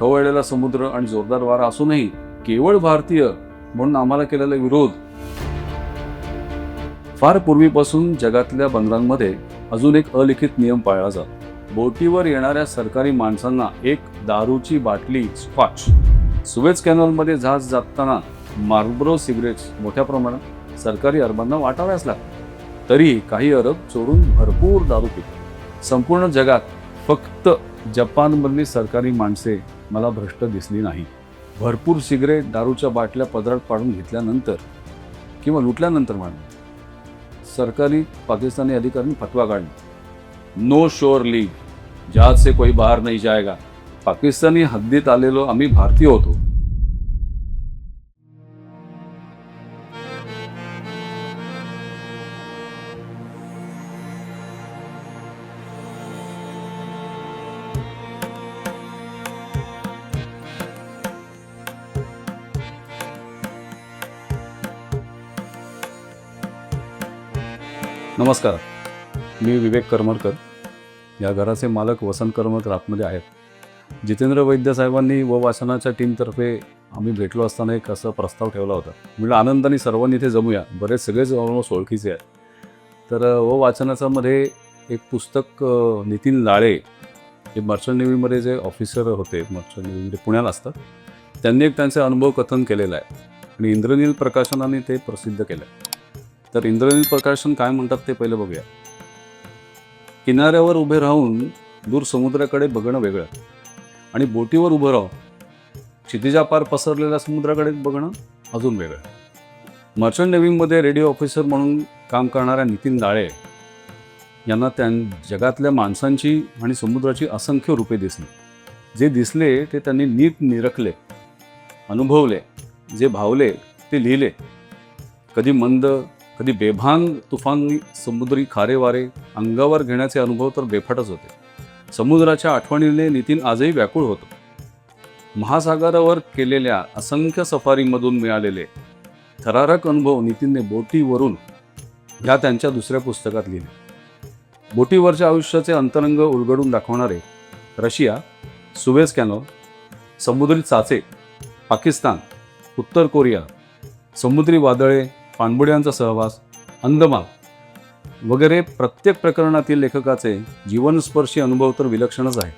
खवळलेला समुद्र आणि जोरदार वारा असूनही केवळ भारतीय म्हणून आम्हाला केलेला विरोध फार पूर्वीपासून जगातल्या बंदरांमध्ये अजून एक अलिखित नियम पाळला जातो. बोटीवर येणाऱ्या सरकारी माणसांना एक दारूची बाटली स्कॉच सुवेज कॅनलमध्ये जहाज जाताना मार्बरो सिगरेट्स मोठ्या प्रमाणात सरकारी अरबांना वाटाव्यास लागतात. तरी काही अरब चोरून भरपूर दारू पितात. संपूर्ण जगात फक्त जपानमधली सरकारी माणसे मला भ्रष्ट दिसली नाही. भरपूर सिगरेट दारूच्या बाटल्या पदरात पाडून घेतल्यानंतर किंवा लुटल्यानंतर म्हणा सरकारी पाकिस्तानी अधिकाऱ्यांनी फतवा काढला. नो शोर लीग जहाज से कोई बाहेर नहीं जाएगा. पाकिस्तानी हद्दीत आलेलो आम्ही भारतीय होतो. नमस्कार. मी विवेक करमरकर या घराचे मालक वसंत करमरकर आतमध्ये आहेत. जितेंद्र वैद्य साहेबांनी व वाचनाच्या टीमतर्फे आम्ही भेटलो असताना एक असा प्रस्ताव ठेवला होता. म्हणजे आनंदाने सर्वांनी इथे जमूया. बरेच सगळेच ऑलमोस्ट ओळखीचे आहेत. तर व वाचनाच्यामध्ये एक पुस्तक नितीन लाळे जे मर्चंट नेव्हीमध्ये जे ऑफिसर होते मर्चंट नेव्हीमध्ये पुण्याला असतात. त्यांनी एक त्यांचे अनुभव कथन केलेलं आहे. आणि इंद्रनील प्रकाशनाने ते प्रसिद्ध केलं आहे. तर इंद्रनील प्रकाशन काय म्हणतात ते पहिलं बघूया. किनाऱ्यावर उभे राहून दूर समुद्राकडे बघणं वेगळं. आणि बोटीवर उभं राहून क्षितिजापार पसरलेल्या समुद्राकडे बघणं अजून वेगळं. मर्चंट नेव्हीमध्ये रेडिओ ऑफिसर म्हणून काम करणाऱ्या नितीन दाळे यांना त्या जगातल्या माणसांची आणि समुद्राची असंख्य रूपे दिसली. जे दिसले ते त्यांनी नीट निरखले अनुभवले जे भावले ते लिहिले. कधी मंद कधी बेभान तुफान समुद्री खारे वारे अंगावर घेण्याचे अनुभव तर बेफाटच होते. समुद्राच्या आठवणीने नितीन आजही व्याकुळ होतो. महासागरावर केलेल्या असंख्य सफारीमधून मिळालेले थरारक अनुभव नितीनने बोटीवरून ह्या त्यांच्या दुसऱ्या पुस्तकात लिहिले. बोटीवरच्या आयुष्याचे अंतरंग उलगडून दाखवणारे रशिया सुवेज कॅनॉल समुद्री चाचे पाकिस्तान उत्तर कोरिया समुद्री वादळे पाणबुड्यांचा सहवास अंदमान वगैरे प्रत्येक प्रकरणातील लेखकाचे जीवनस्पर्शी अनुभव तर विलक्षणच आहे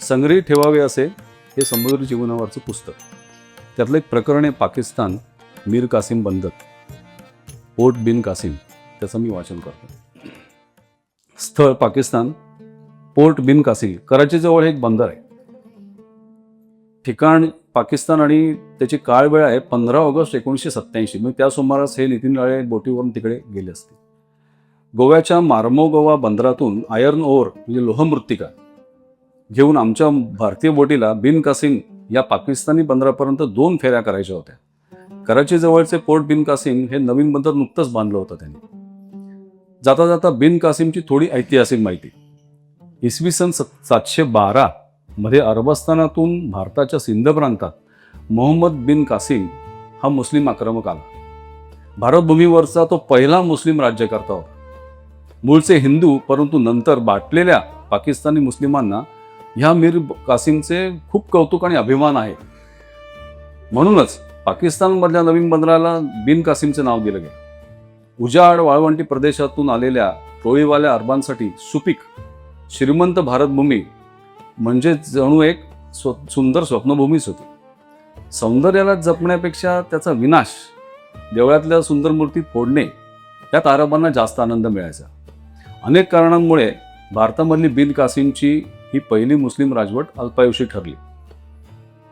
संग्रहित ठेवावे असे हे समुद्र जीवनावरचं पुस्तक. त्यातलं एक प्रकरण आहे पाकिस्तान मीर कासिम बंदर. पोर्ट बिन कासिम त्याचं मी वाचन करतो. स्थळ पाकिस्तान पोर्ट बिन कासिम कराचीजवळ एक बंदर आहे. ठिकाण पाकिस्तान आणि त्याची काळ वेळ आहे पंधरा ऑगस्ट एकोणीसशे सत्त्याऐंशी. मग त्या सुमारास हे नितीन राळे बोटीवरून तिकडे गेले असते. गोव्याच्या मार्मोगोवा बंदरातून आयर्न ओर म्हणजे लोहमृत्तिका घेऊन आमच्या भारतीय बोटीला बिन कासिम या पाकिस्तानी बंदरापर्यंत दोन फेऱ्या करायच्या होत्या. कराचीजवळचे पोर्ट बिन कासिम हे नवीन बंदर नुकतंच बांधलं होतं त्यांनी. जाता जाता बिन कासिमची थोडी ऐतिहासिक माहिती. इसवी सन सातशे बारा मध्ये अरबस्थानातून भारताच्या सिंध प्रांतात मोहम्मद बिन कासिम हा मुस्लिम आक्रमक आला. भारतभूमीवरचा तो पहिला मुस्लिम राज्यकर्ता होता. मूळचे हिंदू परंतु नंतर बाटलेल्या पाकिस्तानी मुस्लिमांना ह्या मीर कासिमचे खूप कौतुक आणि अभिमान आहे. म्हणूनच पाकिस्तानमधल्या नवीन बंदराला बिन कासिमचे नाव दिलं गेलं. उजाड वाळवंटी प्रदेशातून आलेल्या टोळीवाल्या अरबांसाठी सुपीक श्रीमंत भारतभूमी म्हणजे जणू एक स्व सुंदर स्वप्नभूमीच होती. सौंदर्याला जपण्यापेक्षा त्याचा विनाश देवळातल्या सुंदर मूर्ती फोडणे या तारपांना जास्त आनंद मिळायचा. अनेक कारणांमुळे भारतामधली बिन कासिमची ही पहिली मुस्लिम राजवट अल्पायुषी ठरली.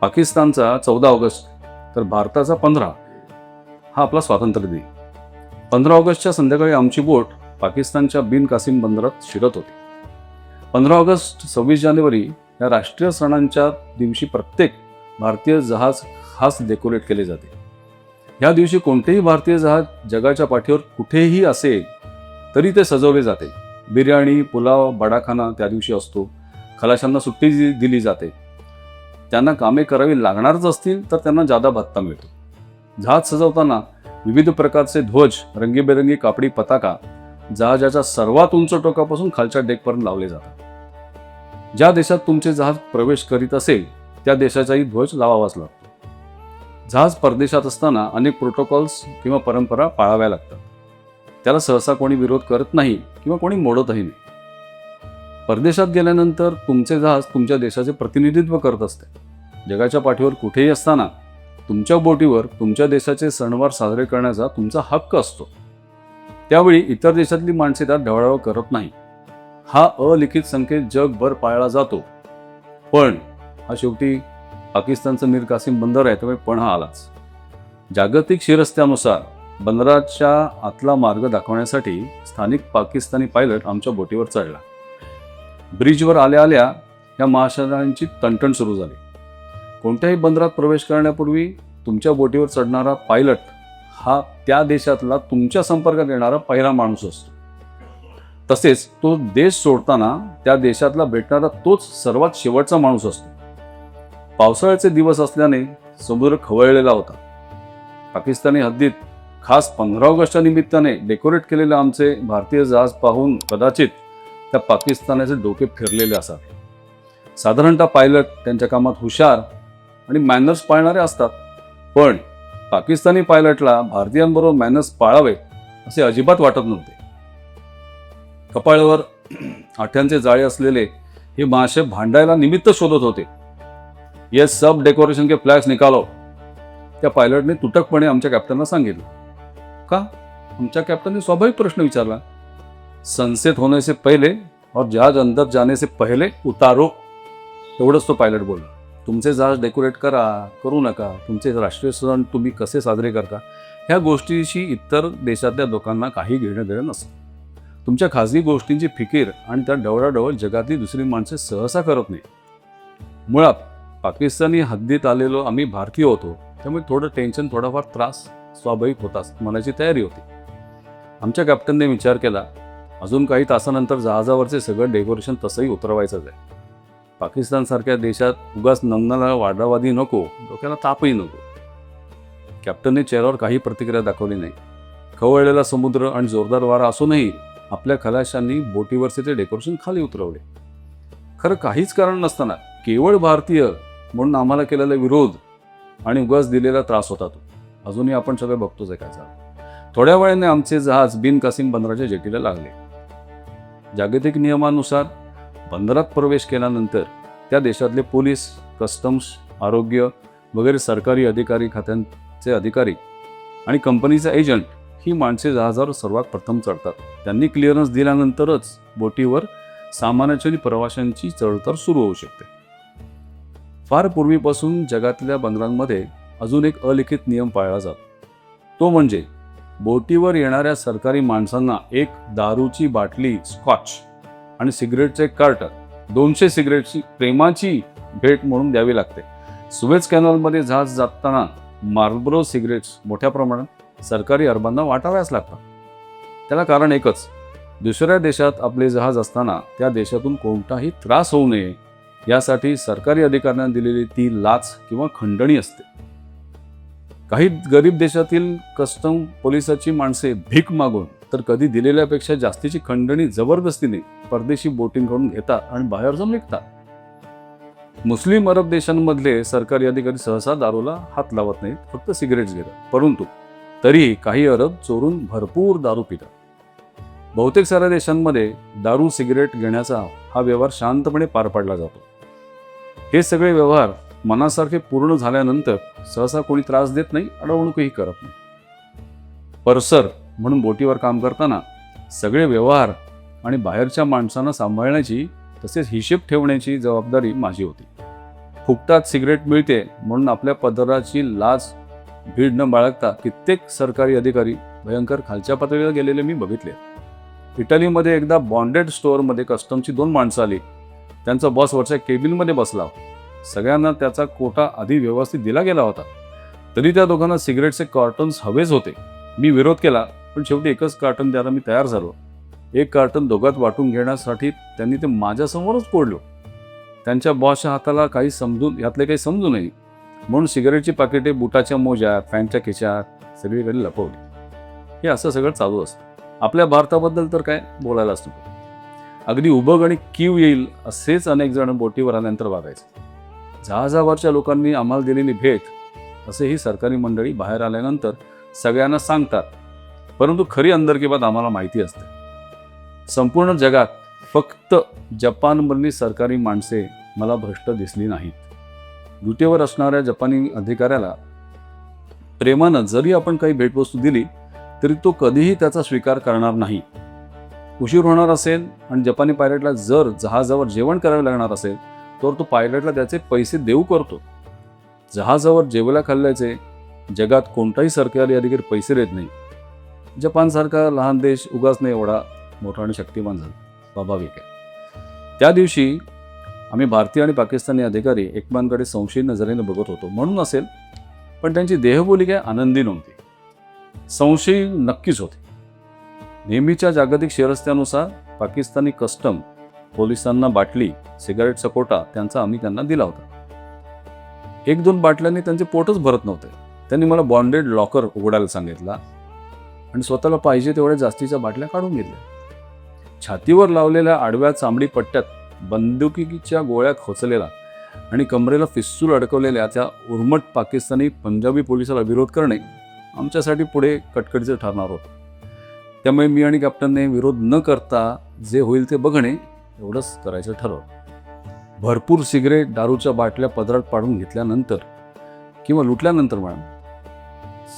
पाकिस्तानचा चौदा ऑगस्ट तर भारताचा पंधरा हा आपला स्वातंत्र्य दिन. पंधरा ऑगस्टच्या संध्याकाळी आमची बोट पाकिस्तानच्या बिन कासिम बंदरात शिरत होती. पंधरा ऑगस्ट सव्वीस जानेवारी या राष्ट्रीय सणांच्या दिवशी प्रत्येक भारतीय जहाज खास डेकोरेट केले जाते. ह्या दिवशी कोणतेही भारतीय जहाज जगाच्या पाठीवर कुठेही असेल तरी ते सजवले जाते. बिर्याणी पुलाव बडाखाना त्या दिवशी असतो. खलाशांना सुट्टी दिली जाते. त्यांना कामे करावी लागणारच असतील तर त्यांना जादा भत्ता मिळतो. जहाज सजवताना विविध प्रकारचे ध्वज रंगीबेरंगी कापडी पताका जहाजाच्या सर्वात उंच टोकापासून खालच्या डेकपर्यंत लावले जातात. ज्या देशात तुमचे जहाज प्रवेश करीत असेल त्या देशाचाही ध्वज लावावाच लागतो. जहाज परदेशात असताना अनेक प्रोटोकॉल्स किंवा परंपरा पाळाव्या लागतात. त्याला सहसा कोणी विरोध करत नाही किंवा कोणी मोडतही नाही. परदेशात गेल्यानंतर तुमचे जहाज तुमच्या देशाचे प्रतिनिधित्व करत असते. जगाच्या पाठीवर कुठेही असताना तुमच्या बोटीवर तुमच्या देशाचे सणवार साजरे करण्याचा तुमचा हक्क असतो. त्यावेळी इतर देशातली माणसे त्यात ढवळाव करत नाही. हा अलिखित संकेत जगभर पाळला जातो. पण हा शेवटी पाकिस्तानचं मीर कासिम बंदर आहे त्यामुळे पण हा आलाच. जागतिक शिरस्त्यानुसार बंदराच्या आतला मार्ग दाखवण्यासाठी स्थानिक पाकिस्तानी पायलट आमच्या बोटीवर चढला. ब्रिजवर आल्या आल्या या महाशयांची तणतण सुरू झाली. कोणत्याही बंदरात प्रवेश करण्यापूर्वी तुमच्या बोटीवर चढणारा पायलट हा त्या देशातला तुमच्या संपर्कात येणारा पहिला माणूस असतो. तसेच तो देश सोडताना त्या देशातला भेटणारा तोच सर्वात शेवटचा माणूस असतो. पावसाळ्याचे दिवस असल्याने समुद्र खवळलेला होता. पाकिस्तानी हद्दीत खास पंधरा ऑगस्टच्या निमित्ताने डेकोरेट केलेले आमचे भारतीय जहाज पाहून कदाचित त्या पाकिस्तानाचे डोके फिरलेले असावे. साधारणतः पायलट त्यांच्या कामात हुशार आणि मॅनर्स पाळणारे असतात. पण पाकिस्तानी पायलटला भारतीयांबरोबर मॅनर्स पाळावे असे अजिबात वाटत नव्हते. कपाळावर आठ्यांचे जाळे असलेले हे महाशय भांडायला निमित्त शोधत होते. ये सब डेकोरेशन के फ्लॅग्स निकालो त्या पायलटने तुटकपणे आमच्या कॅप्टनला सांगितलं. का? आमच्या कॅप्टनने स्वाभाविक प्रश्न विचारला. सनसेट होने से पहले और जहाज अंदर जाने से उतारो एवढंच तो पायलट बोलला. तुमचे जहाज डेकोरेट करा करू नका. तुमचे राष्ट्रीय सण तुम्ही कसे साजरे करता ह्या गोष्टीशी इतर देशातल्या लोकांना काही घेणं देणं नसतं. तुमच्या खाजगी गोष्टींची फिकीर आणि त्या डवळाडवळ जगातली दुसरी माणसे सहसा करत नाही मुळात पाकिस्तानी हद्दीत आलेलो आम्ही भारतीय होतो त्यामुळे थोडं टेन्शन थोडाफार त्रास स्वाभाविक होताच मनाची तयारी होती. आमच्या कॅप्टनने विचार केला अजून काही तासानंतर जहाजावरचे सगळं डेकोरेशन तसंही उतरवायचंच आहे. पाकिस्तानसारख्या देशात उगाच नंदनाला वादावादी नको डोक्याला तापही नको. कॅप्टनने चेहऱ्यावर काही प्रतिक्रिया दाखवली नाही. खवळलेला समुद्र आणि जोरदार वारा असूनही आपल्या खलाशांनी बोटीवरचे ते डेकोरेशन खाली उतरवले. खरं काहीच कारण नसताना केवळ भारतीय म्हणून आम्हाला केलेला विरोध आणि उगाच दिलेला त्रास होता तो. अजूनही आपण सगळं बघतोच आहे काय थोड्या वेळाने आमचे जहाज बिन कासिम बंदराच्या जेटीला लागले. जागतिक नियमानुसार बंदरात प्रवेश केल्यानंतर त्या देशातले पोलीस कस्टम्स आरोग्य वगैरे सरकारी अधिकारी खात्यांचे अधिकारी आणि कंपनीचा एजंट ही माणसे जहाजावर सर्वात प्रथम चढतात. त्यांनी क्लिअरन्स दिल्यानंतरच बोटीवर सामान्याची आणि प्रवाशांची चढतर सुरू होऊ शकते. फार पूर्वीपासून जगातल्या बंदरांमध्ये अजून एक अलिखित नियम पाळला जातो. तो म्हणजे बोटीवर येणाऱ्या सरकारी माणसांना एक दारूची बाटली स्कॉच आणि सिगरेटचे कार्टन दोनशे सिगरेटची प्रेमाची भेट म्हणून द्यावी लागते. सुवेज कॅनॉलमध्ये जहाज जाताना मार्बरो सिगरेट्स मोठ्या प्रमाणात सरकारी अरबांना वाटाव्याच लागतात. त्याला कारण एकच दुसऱ्या देशात आपले जहाज असताना त्या देशातून कोणताही त्रास होऊ नये यासाठी सरकारी अधिकाऱ्यांना दिलेली ती लाच किंवा खंडणी असते. काही गरीब देशातील कस्टम पोलिसाची माणसे भीक मागून तर कधी दिलेल्यापेक्षा जास्तीची खंडणी जबरदस्तीने परदेशी बोटिंगकडून घेतात आणि बाहेर जाऊन निघतात मुस्लिम अरब देशांमधले सरकारी अधिकारी सहसा दारूला हात लावत नाहीत फक्त सिगरेट्स घेतात. परंतु तरीही काही अरब चोरून भरपूर दारू पितात. बहुतेक साऱ्या देशांमध्ये दारू सिगरेट घेण्याचा हा व्यवहार शांतपणे पार पाडला जातो. हे सगळे व्यवहार मनासारखे पूर्ण झाल्यानंतर सहसा कोणी त्रास देत नाही अडवणूकही करत नाही. परसर म्हणून बोटीवर काम करताना सगळे व्यवहार आणि बाहेरच्या माणसांना सांभाळण्याची तसेच हिशेब ठेवण्याची जबाबदारी माझी होती. फुकटात सिगरेट मिळते म्हणून आपल्या पदराची लाच भीड न बाळगता कित्येक सरकारी अधिकारी भयंकर खालच्या पातळीला गेलेले मी बघितले. इटलीमध्ये एकदा बॉन्डेड स्टोअरमध्ये कस्टमची दोन माणसं आली. त्यांचा बॉस वरच्या केबिनमध्ये बसला. सगळ्यांना त्याचा कोटा आधी व्यवस्थित दिला गेला होता. तरी त्या दोघांना सिगरेटचे कार्टन्स हवेच होते. मी विरोध केला. पण शेवटी एकच कार्टन द्यायला मी तयार झालो. एक कार्टन दोघात वाटून घेण्यासाठी त्यांनी ते माझ्यासमोरच कोडलं त्यांच्या बॉसच्या हाताला काही समजून यातले काही समजू नये म्हणून सिगरेटची पाकिटे बुटाच्या मोजा फॅनच्या खिशात सगळीकडे लपवली. हे असं सगळं चालू असतं. आपल्या भारताबद्दल तर काय बोलायलाच नको अगदी उभग आणि कीव येईल असेच अनेक जण बोटीवर आल्यानंतर वागायचे. जहाजावरच्या लोकांनी आम्हाला दिलेली भेट असे ही सरकारी मंडळी बाहेर आल्यानंतर सगळ्यांना सांगतात. परंतु खरी अंदरकी आम्हाला माहिती असते. संपूर्ण जगात फक्त जपानमधली सरकारी माणसे मला भ्रष्ट दिसली नाहीत. ड्युटीवर असणाऱ्या जपानी अधिकाऱ्याला प्रेमानं जरी आपण काही भेटवस्तू दिली तरी तो कधीही त्याचा स्वीकार करणार नाही. उशीर होणार असेल आणि जपानी पायलटला जर जहाजावर जेवण करावे लागणार असेल तर तो पायलटला त्याचे पैसे देऊ करतो. जहाजावर जेवल्या खाल्ल्याचे जगात कोणताही सरकारी अधिकारी पैसे देत नाही. जपानसारखा लहान देश उगाच नाही एवढा मोठा आणि शक्तिमान झाला. स्वाभाविक आहे त्या दिवशी आम्ही भारतीय आणि पाकिस्तानी अधिकारी एकमेकांकडे संशयी नजरेने बघत होतो. म्हणून असेल पण त्यांची देहबोली काय आनंदी नव्हती. संशयी नक्कीच होते. नेहमीच्या जागतिक शिरस्त्यानुसार पाकिस्तानी कस्टम पोलिसांना बाटली सिगारेट सकोटा त्यांचा आम्ही त्यांना दिला होता. एक दोन बाटल्यांनी त्यांचे पोटच भरत नव्हते. त्यांनी मला बॉन्डेड लॉकर उघडायला सांगितला. आणि स्वतःला पाहिजे तेवढ्या जास्तीच्या बाटल्या काढून घेतल्या. छातीवर लावलेल्या आडव्या चांबडी पट्ट्यात बंदुकीच्या गोळ्या खोचलेला आणि कमरेला फिस्सूल अडकवलेल्या त्या उर्मट पाकिस्तानी पंजाबी पोलिसाला विरोध करणे आमच्यासाठी पुढे कटकटीचं ठरणार होतं. त्यामुळे मी आणि कॅप्टनने विरोध न करता जे होईल ते बघणे एवढंच करायचं ठरवलं. भरपूर सिगरेट दारूच्या बाटल्या पदरात पाडून घेतल्यानंतर किंवा लुटल्यानंतर मॅडम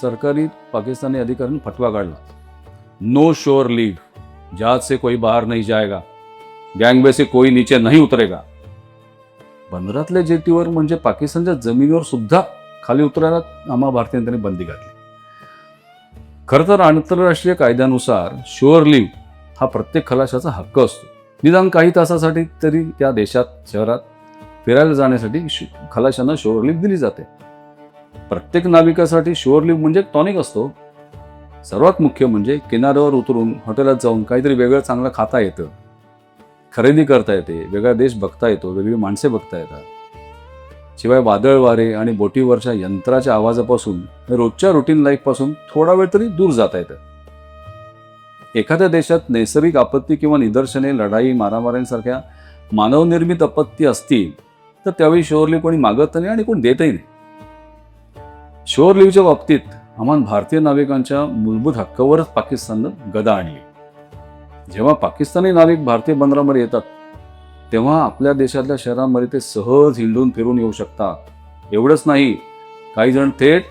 सरकारी पाकिस्तानी अधिकाऱ्यांनी फटवा काढला. नो शोर लीव जहाज से कोई बाहर नहीं जाएगा. गँगवे से कोई नीचे नाही उतरेगा. बंदरातल्या जेटीवर म्हणजे पाकिस्तानच्या जमिनीवर सुद्धा खाली उतरायला आम्हा भारतीयांनी त्यांनी बंदी घातली. खरं तर आंतरराष्ट्रीय कायद्यानुसार शुअर लिव्ह हा प्रत्येक खलाशाचा हक्क असतो. निदान काही तासासाठी तरी त्या देशात शहरात फिरायला जाण्यासाठी खलाशांना शुअर लिव्ह दिली जाते. प्रत्येक नाविकासाठी शुअर लिव्ह म्हणजे टॉनिक असतो. सर्वात मुख्य म्हणजे किनाऱ्यावर उतरून हॉटेलात जाऊन काहीतरी वेगळं चांगलं खाता येतं. खरेदी करता येते वेगळा देश बघता येतो वेगळी माणसे बघता येतात. शिवाय वादळ वारे आणि बोटीवरच्या यंत्राच्या आवाजापासून रोजच्या रुटीन लाईफपासून थोडा वेळ तरी दूर जाता येतं. एखाद्या देशात नैसर्गिक आपत्ती किंवा निदर्शने लढाई मारामाऱ्यांसारख्या मानवनिर्मित आपत्ती असतील तर त्यावेळी शोरली कोणी मागत नाही आणि कोणी देतही नाही. शोअर लिव्हच्या बाबतीत आम्हाला भारतीय नाविकांच्या मूलभूत हक्कावरच पाकिस्ताननं गदा आणली. जेव्हा पाकिस्तानी नाविक भारतीय बंदरामध्ये येतात तेव्हा आपल्या देशातल्या शहरांमध्ये ते सहज हिंडून फिरून येऊ शकतात. एवढंच नाही काही जण थेट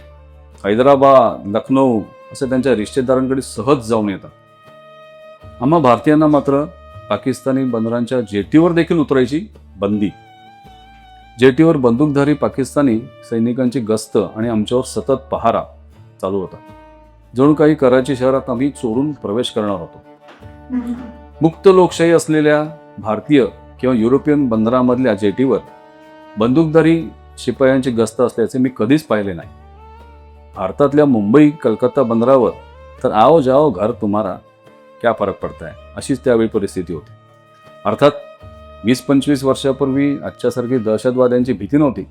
हैदराबाद लखनौ असे त्यांच्या रिश्तेदारांकडे सहज जाऊन येतात. आम्हा भारतीयांना मात्र पाकिस्तानी बंदरांच्या जेटीवर देखील उतरायची बंदी जेटीवर बंदूकधारी पाकिस्तानी सैनिकांची गस्त आणि आमच्यावर सतत पहारा चालू होता. जणू काही कराची शहरात आम्ही चोरून प्रवेश करणार होतो. मुक्त लोकशाही असलेल्या भारतीय किंवा युरोपियन बंदरामधल्या जेटीवर बंदूकधारी शिपायांची गस्त असल्याचे मी कधीच पाहिले नाही. भारतातल्या मुंबई कलकत्ता बंदरावर तर आओ जाओ घर तुम्हारा क्या फरक पडताय? अशीच त्यावेळी परिस्थिती होती. अर्थात वीस पंचवीस वर्षापूर्वी आजच्यासारखी दहशतवाद्यांची भीती नव्हती.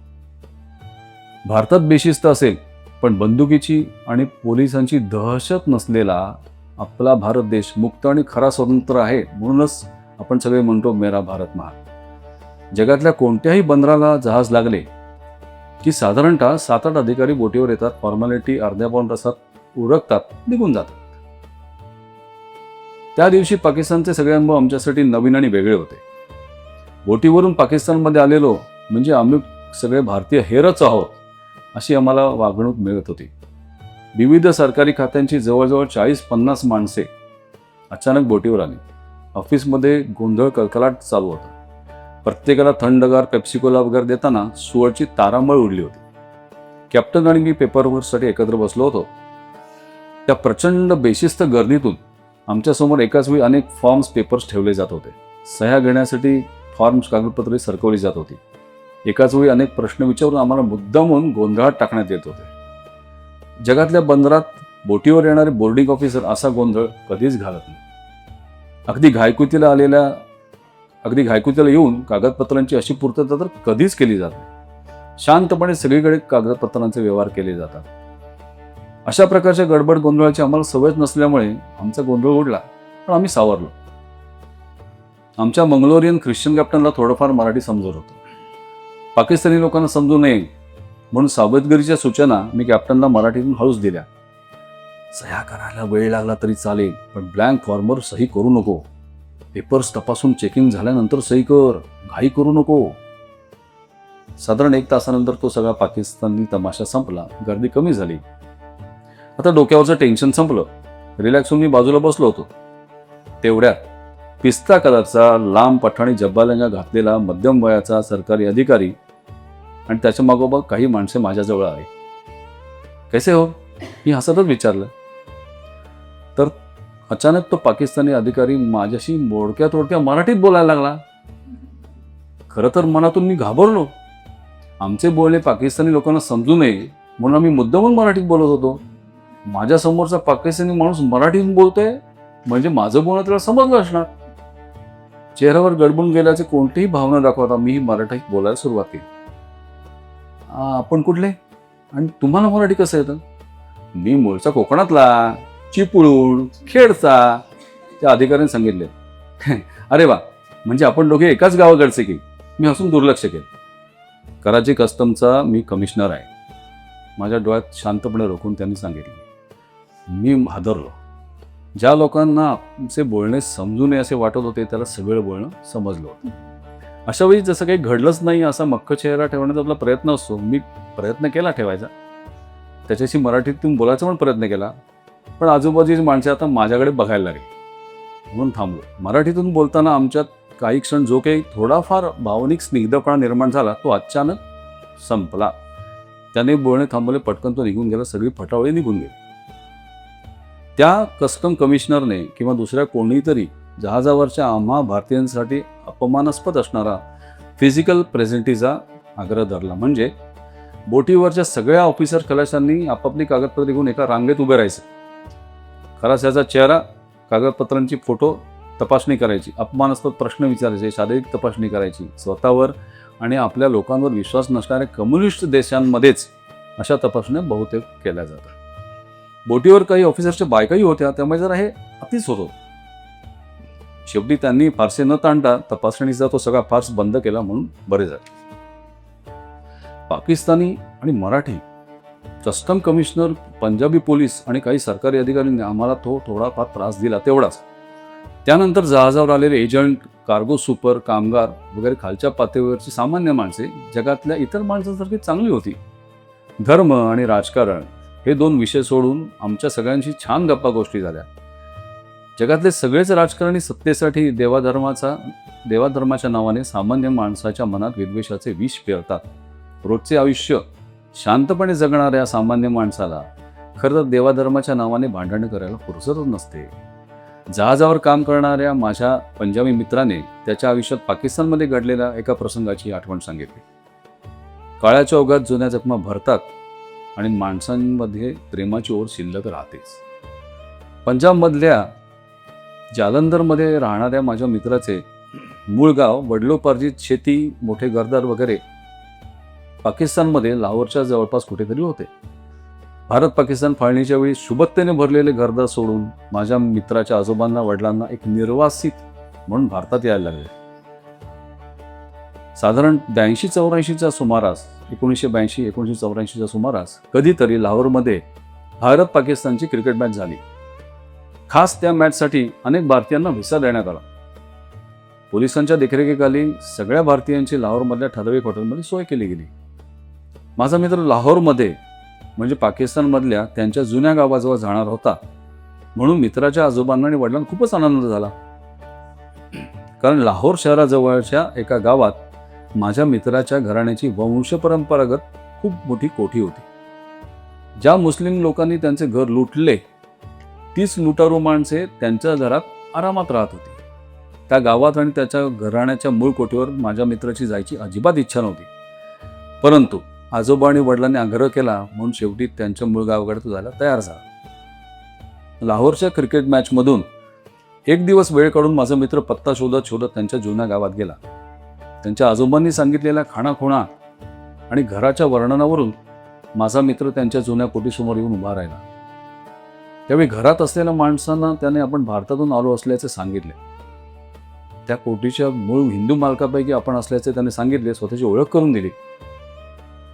भारतात बेशिस्त असेल पण बंदुकीची आणि पोलिसांची दहशत नसलेला आपला भारत देश मुक्त आणि खरा स्वतंत्र आहे म्हणूनच आपण सगळे म्हणतो मेरा भारत महान. जगातल्या कोणत्याही बंदराला जहाज लागले की साधारणतः सात आठ अधिकारी बोटीवर येतात फॉर्मॅलिटी अर्ध्या पाऊन तासात उरकतात निघून जातात. त्या दिवशी पाकिस्तानचे सगळे अनुभव आमच्यासाठी नवीन आणि वेगळे होते. बोटीवरून पाकिस्तानमध्ये आलेलो म्हणजे आम्ही सगळे भारतीय हेरच आहोत अशी आम्हाला वागणूक मिळत होती. विविध सरकारी खात्यांची जवळजवळ चाळीस पन्नास माणसे अचानक बोटीवर आली. ऑफिसमध्ये गोंधळ कलकलाट चालू होता. प्रत्येकाला थंडगार पेप्सिकोला वगैरे देताना सुवळची तारांबळ उडली होती. कॅप्टन आणि मी पेपरवर्कसाठी एकत्र बसलो होतो. त्या प्रचंड बेशिस्त गर्दीतून आमच्यासमोर एकाच वेळी अनेक फॉर्म्स पेपर्स ठेवले जात होते. सह्या घेण्यासाठी फॉर्म्स कागदपत्रे सरकवली जात होती. एकाच वेळी अनेक प्रश्न विचारून आम्हाला मुद्दामून गोंधळात टाकण्यात येत होते. जगातल्या बंदरात बोटीवर येणारे बोर्डिंग ऑफिसर असा गोंधळ कधीच घालत नाही. अगदी घायकुतीला आलेल्या अगदी घायकुतीला येऊन कागदपत्रांची अशी पूर्तता तर कधीच केली जात नाही. शांतपणे सगळीकडे कागदपत्रांचे व्यवहार केले जातात. अशा प्रकारच्या गडबड गोंधळाची आम्हाला सवयच नसल्यामुळे आमचा गोंधळ उडला पण आम्ही सावरलो. आमच्या मंगलोरियन ख्रिश्चन कॅप्टनला थोडंफार मराठी समजत होतं. पाकिस्तानी लोकांना समजू नये म्हणून सावधगिरीच्या सूचना मी कॅप्टनला मराठीतून हळूच दिल्या. सह्या करायला वेळ लागला तरी चालेल पण ब्लँक फॉर्मवर सही करू नको. पेपर्स तपासून चेकिंग झाल्यानंतर सही कर घाई करू नको. साधारण एक तासानंतर तो सगळा पाकिस्तानी तमाशा संपला गर्दी कमी झाली. आता डोक्यावरचं टेन्शन संपलं. रिलॅक्स होऊन मी बाजूला बसलो होतो. तेवढ्यात पिस्ता कलरचा लांब पठाणी जब्बालेंगा घातलेला मध्यम वयाचा सरकारी अधिकारी आणि त्याच्या मागोमाग काही माणसे माझ्याजवळ आली कैसे हो? मी हसतच विचारलं. तर अचानक तो पाकिस्तानी अधिकारी माझ्याशी मोडक्या तोडक्या मराठीत बोलायला लागला. खरं तर मनातून मी घाबरलो. आमचे बोलणे पाकिस्तानी लोकांना समजू नये म्हणून आम्ही मुद्दामून मराठीत बोलत होतो. माझ्यासमोरचा पाकिस्तानी माणूस मराठीत बोलतोय म्हणजे माझं बोलणं त्याला समजलं असणार. चेहऱ्यावर गडबडून गेल्याचे कोणतीही भावना दाखवता मी मराठीत बोलायला सुरुवात केली. आपण कुठले? आणि तुम्हाला मराठी कसं येतं? मी मूळचा कोकणातला चिपळूण खेडचा त्या अधिकाऱ्याने सांगितले. अरे वा म्हणजे आपण दोघे एकाच गावाकडचे की? मी हसून दुर्लक्ष केलं. कराची कस्टमचा मी कमिशनर आहे. माझ्या डोळ्यात शांतपणे रोखून त्यांनी सांगितले. मी हादरलो. ज्या लोकांना आमचे बोलणे समजू नये असे वाटत होते त्याला सगळं बोलणं समजलं होतं. अशा वेळी जसं काही घडलंच नाही असा मक्क चेहरा ठेवण्याचा आपला प्रयत्न असतो. मी प्रयत्न केला ठेवायचा. त्याच्याशी मराठीतून बोलायचा पण प्रयत्न केला. पण आजूबाजूची माणसे आता माझ्याकडे बघायला लागली. म्हणून थांबलो. मराठीतून बोलताना आमच्यात काही क्षण जो काही थोडाफार भावनिक स्निग्धपणा निर्माण झाला तो अचानक संपला. त्याने बोलणे थांबवले पटकन तो निघून गेला. सगळी फटावळी निघून गेली. त्या कस्टम कमिशनरने किंवा दुसऱ्या कोणीतरी जहाजावरच्या आम्हा भारतीयांसाठी अपमानास्पद असणारा फिजिकल प्रेझेंटीचा आग्रह धरला. म्हणजे बोटीवरच्या सगळ्या ऑफिसर खलाशांनी आपापली कागदपत्रे घेऊन एका रांगेत उभे राहायचे. खलाशाचा चेहरा कागदपत्रांची फोटो तपासणी करायची अपमानास्पद प्रश्न विचारायचे शारीरिक तपासणी करायची. स्वतःवर आणि आपल्या लोकांवर विश्वास नसणाऱ्या कम्युनिस्ट देशांमध्येच अशा तपासण्या बहुतेक केल्या जातात. बोटीवर काही ऑफिसर्सच्या बायकाही होत्या त्यामुळे जरा हे अतिच होत होतं. शेवटी त्यांनी फारसे न ताणता तपासणीचा तो सगळा फार्स बंद केला म्हणून बरे झाले. पाकिस्तानी आणि Marathi custom commissioner Punjabi police आणि काही सरकारी अधिकाऱ्यांनी आम्हाला तो थोडाफार त्रास दिला तेवढाच. त्यानंतर जहाजावर आलेले एजंट कार्गो सुपर कामगार वगैरे खालच्या पातळीवरची सामान्य माणसे जगातल्या इतर माणसांसारखी चांगली होती. धर्म आणि राजकारण हे दोन विषय सोडून आमच्या सगळ्यांशी छान गप्पा गोष्टी झाल्या. जगातले सगळेच राजकारणी सत्तेसाठी देवाधर्माचा देवाधर्माच्या नावाने सामान्य माणसाच्या मनात विद्वेषाचे विष पेरतात. रोजचे आयुष्य शांतपणे जगणाऱ्या सामान्य माणसाला खरं तर देवाधर्माच्या नावाने भांडण करायला फुरसतच नसते. जहाजावर काम करणाऱ्या माझ्या पंजाबी मित्राने त्याच्या आयुष्यात पाकिस्तानमध्ये घडलेल्या एका प्रसंगाची आठवण सांगितली. काळ्याच्या ओघात जुन्या जखमा भरतात आणि माणसांमध्ये प्रेमाची ओर शिल्लक राहतेच. पंजाबमधल्या जालंधरमध्ये राहणाऱ्या माझ्या मित्राचे मूळ गाव वडलोपार्जित शेती मोठे घरदार वगैरे पाकिस्तानमध्ये लाहोरच्या जवळपास कुठेतरी होते. भारत पाकिस्तान फाळणीच्या वेळी सुबत्तेने भरलेले घरदार सोडून माझ्या मित्राच्या आजोबांना वडिलांना एक निर्वासित म्हणून भारतात यायला लागले. साधारण ब्याऐंशी चौऱ्याऐंशीच्या सुमारास एकोणीसशे ब्याऐंशी एकोणीसशे चौऱ्याऐंशीच्या सुमारास कधीतरी लाहोरमध्ये भारत पाकिस्तानची क्रिकेट मॅच झाली. खास त्या मॅचसाठी अनेक भारतीयांना व्हिसा देण्यात आला. पोलिसांच्या देखरेखीखाली सगळ्या भारतीयांची लाहोरमधल्या ठराविक हॉटेलमध्ये सोय केली गेली. माझा मित्र लाहोरमध्ये म्हणजे पाकिस्तानमधल्या त्यांच्या जुन्या गावाजवळ जाणार होता. म्हणून मित्राच्या आजोबांना आणि वडिलांना खूपच आनंद झाला. कारण लाहोर शहराजवळच्या एका गावात माझ्या मित्राच्या घराण्याची वंशपरंपरागत खूप मोठी कोठी होती. ज्या मुस्लिम लोकांनी त्यांचे घर लुटले तीच लुटारू माणसे त्यांच्या घरात आरामात राहत होती. त्या गावात आणि त्याच्या घराण्याच्या मूळ कोठीवर माझ्या मित्राची जायची अजिबात इच्छा नव्हती. परंतु आजोबा आणि वडिलांनी आग्रह केला म्हणून शेवटी त्यांच्या मूळ गावाकडे तो जायला तयार झाला. लाहोरच्या क्रिकेट मॅचमधून एक दिवस वेळ काढून माझा मित्र पत्ता शोधत शोधत त्यांच्या जुन्या गावात गेला. त्यांच्या आजोबांनी सांगितलेला खाणाखुणा आणि घराच्या वर्णनावरून माझा मित्र त्यांच्या जुन्या कोटीसमोर येऊन उभा राहिला. त्यावेळी घरात असलेल्या माणसांना त्याने आपण भारतातून आलो असल्याचे सांगितले. त्या कोटीच्या मूळ हिंदू मालकापैकी आपण असल्याचे त्याने सांगितले स्वतःची ओळख करून दिली.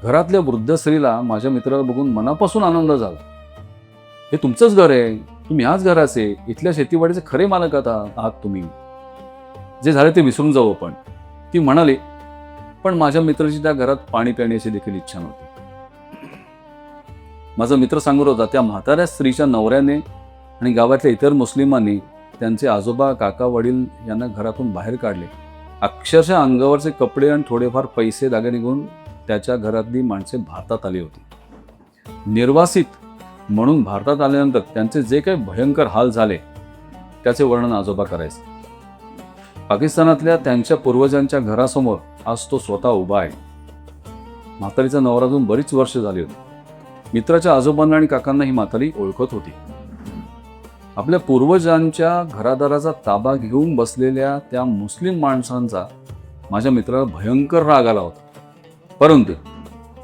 घरातल्या वृद्ध स्त्रीला माझ्या मित्राला बघून मनापासून आनंद झाला. हे तुमचंच घर आहे. तुम्ही याच घराचे. इथल्या शेतीवाडीचे खरे मालक आता आहात तुम्ही. जे झाले ते विसरून जाऊ आपण. ती म्हणाली पण माझ्या मित्राची त्या घरात पाणी पिण्याची देखील इच्छा नव्हती. माझा मित्र सांगत होता त्या म्हाताऱ्या स्त्रीच्या नवऱ्याने आणि गावातल्या इतर मुस्लिमांनी त्यांचे आजोबा काका वडील यांना घरातून बाहेर काढले. अक्षरशः अंगावरचे कपडे आणि थोडेफार पैसे दागिने घेऊन त्याच्या घरातली माणसे भारतात आली होती. निर्वासित म्हणून भारतात आल्यानंतर त्यांचे जे काही भयंकर हाल झाले त्याचे वर्णन आजोबा करायचे. पाकिस्तानातल्या त्यांच्या पूर्वजांच्या घरासमोर आज तो स्वतः उभा आहे. म्हातारीचा नवरा अजून बरीच वर्ष झाली होती. मित्राच्या आजोबांना आणि काकांना ही म्हातारी ओळखत होती. आपल्या पूर्वजांच्या घरादाराचा ताबा घेऊन बसलेल्या त्या मुस्लिम माणसांचा माझ्या मित्राला भयंकर राग आला होता. परंतु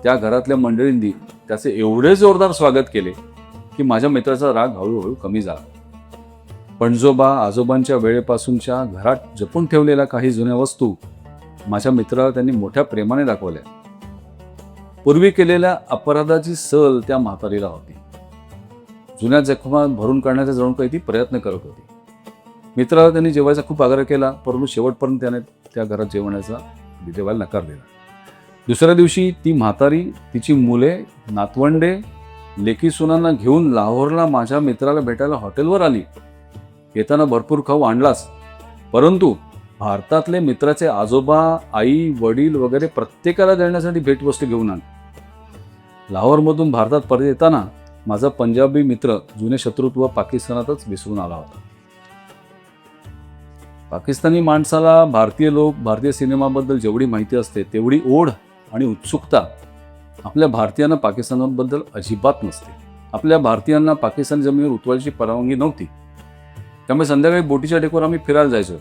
त्या घरातल्या मंडळींनी त्याचे एवढे जोरदार स्वागत केले की माझ्या मित्राचा राग हळूहळू कमी झाला. पणजोबा आजोबांच्या वेळेपासूनच्या घरात जपून ठेवलेल्या काही जुन्या वस्तू माझ्या मित्राला त्यांनी मोठ्या प्रेमाने दाखवल्या. पूर्वी केलेल्या अपराधाची सल त्या म्हातारीला होती. जुन्या जखमा भरून काढण्याचा जणू काही ती प्रयत्न करत होती. मित्राला त्यांनी जेवायचा खूप आग्रह केला परंतु शेवटपर्यंत त्याने त्या घरात जेवण्याचा जेवायला नकार दिला. दुसऱ्या दिवशी ती म्हातारी तिची मुले नातवंडे लेकी सुनांना घेऊन लाहोरला माझ्या मित्राला भेटायला हॉटेलवर आली. येताना भरपूर खाऊ आणलाच परंतु भारतातले मित्राचे आजोबा आई वडील वगैरे प्रत्येकाला देण्यासाठी भेटवस्तू घेऊन आण लाहोरमधून भारतात परत येताना माझा पंजाबी मित्र जुने शत्रुत्व पाकिस्तानातच विसरून आला होता. पाकिस्तानी माणसाला भारतीय लोक भारतीय सिनेमाबद्दल जेवढी माहिती असते तेवढी ओढ आणि उत्सुकता आपल्या भारतीयांना पाकिस्तानाबद्दल अजिबात नसते. आपल्या भारतीयांना पाकिस्तान जमिनीवर उतवायची परवानगी नव्हती. त्यामुळे संध्याकाळी बोटीच्या डेकवर आम्ही फिरायला जायचो.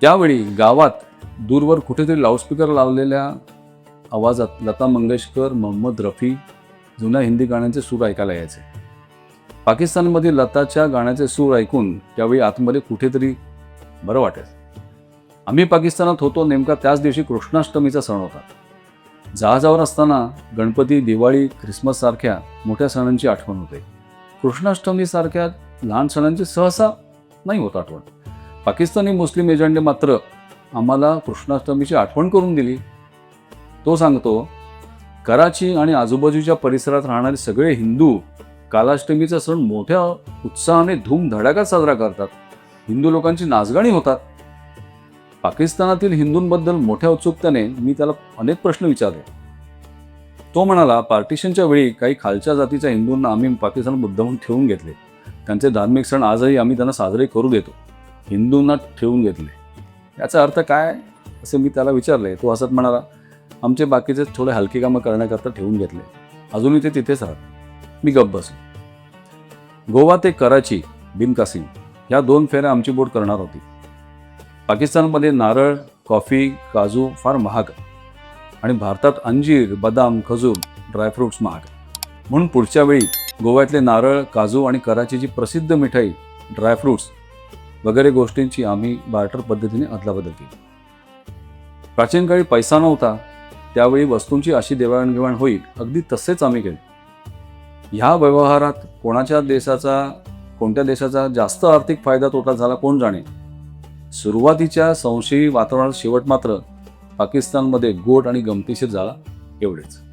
त्यावेळी गावात दूरवर कुठेतरी लाऊडस्पीकर लावलेल्या आवाजात लता मंगेशकर मोहम्मद रफी जुन्या हिंदी गाण्यांचे सूर ऐकायला यायचे. पाकिस्तानमधील लताच्या गाण्याचे सूर ऐकून त्यावेळी आतमध्ये कुठेतरी बरं वाटायचं आम्ही पाकिस्तानात होतो नेमका त्याच दिवशी कृष्णाष्टमीचा सण होता. जहाजावर असताना गणपती दिवाळी ख्रिसमस सारख्या मोठ्या सणांची आठवण होते. कृष्णाष्टमीसारख्या लहान सणांची सहसा नाही होत आठवण. पाकिस्तानी मुस्लिम एजंटने मात्र आम्हाला कृष्णाष्टमीची आठवण करून दिली. तो सांगतो कराची आणि आजूबाजूच्या परिसरात राहणारे सगळे हिंदू कालाष्टमीचा सण मोठ्या उत्साहाने धूमधडाक्यात साजरा करतात. हिंदू लोकांची नाचगाणी होतात. पाकिस्तानातील हिंदूंबद्दल मोठ्या उत्सुकतेने मी त्याला अनेक प्रश्न विचारले. तो म्हणाला पार्टिशनच्या वेळी काही खालच्या जातीच्या हिंदूंना आम्ही पाकिस्तान मुद्दामून ठेवून घेतले. त्यांचे धार्मिक सण आजही आम्ही त्यांना साजरे करू देतो. हिंदूंना ठेवून घेतले. याचा अर्थ काय? असे मी त्याला विचारले तो हसत म्हणाला आमचे बाकीचे थोडे हलकी कामं करण्याकरता ठेवून घेतले. अजूनही ते तिथेच राहत मी गप्प बसलो. गोवा ते कराची बिन कासिम ह्या दोन फेऱ्या आमची बोट करणार होती. पाकिस्तानमध्ये नारळ कॉफी काजू फार महाग आणि भारतात अंजीर बदाम खजूर ड्रायफ्रुट्स महाग. म्हणून पुढच्या वेळी गोव्यातले नारळ काजू आणि कराचीची प्रसिद्ध मिठाई ड्रायफ्रुट्स वगैरे गोष्टींची आम्ही बार्टर पद्धतीने अदलाबदल केली. प्राचीन काळी पैसा नव्हता त्यावेळी वस्तूंची अशी देवाणघेवाण होईल अगदी तसेच आम्ही केले. ह्या व्यवहारात कोणाच्या देशाचा कोणत्या देशाचा जास्त आर्थिक फायदा तोटा झाला कोण जाणे? सुरुवातीच्या संशयी वातावरणात शेवट मात्र पाकिस्तानमध्ये गोड आणि गमतीशीर झाला एवढेच.